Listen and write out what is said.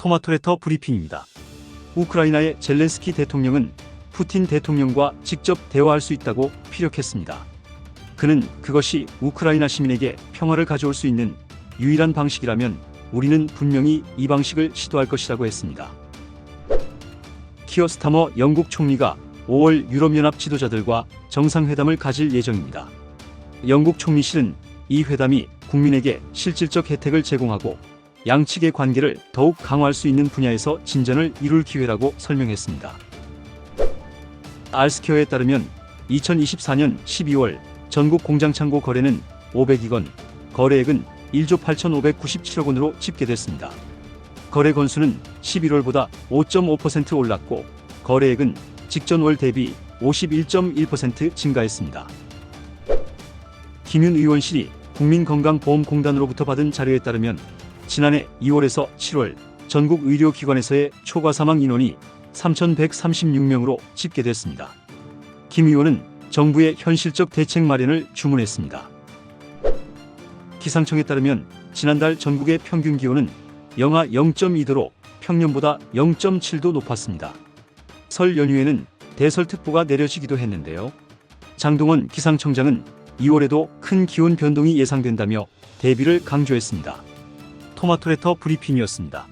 토마토레터 브리핑입니다. 우크라이나의 젤렌스키 대통령은 푸틴 대통령과 직접 대화할 수 있다고 피력했습니다. 그는 그것이 우크라이나 시민에게 평화를 가져올 수 있는 유일한 방식이라면 우리는 분명히 이 방식을 시도할 것이라고 했습니다. 키어 스타머 영국 총리가 5월 유럽연합 지도자들과 정상회담을 가질 예정입니다. 영국 총리실은 이 회담이 국민에게 실질적 혜택을 제공하고 양측의 관계를 더욱 강화할 수 있는 분야에서 진전을 이룰 기회라고 설명했습니다. 알스케어에 따르면 2024년 12월 전국 공장 창고 거래는 500억 원, 거래액은 1조 8,597억 원으로 집계됐습니다. 거래 건수는 11월보다 5.5% 올랐고 거래액은 직전 월 대비 51.1% 증가했습니다. 김윤 의원실이 국민건강보험공단으로부터 받은 자료에 따르면 지난해 2월에서 7월 전국 의료기관에서의 초과 사망 인원이 3,136명으로 집계됐습니다. 김 의원은 정부의 현실적 대책 마련을 주문했습니다. 기상청에 따르면 지난달 전국의 평균 기온은 영하 0.2도로 평년보다 0.7도 높았습니다. 설 연휴에는 대설특보가 내려지기도 했는데요. 장동원 기상청장은 2월에도 큰 기온 변동이 예상된다며 대비를 강조했습니다. 토마토레터 브리핑이었습니다.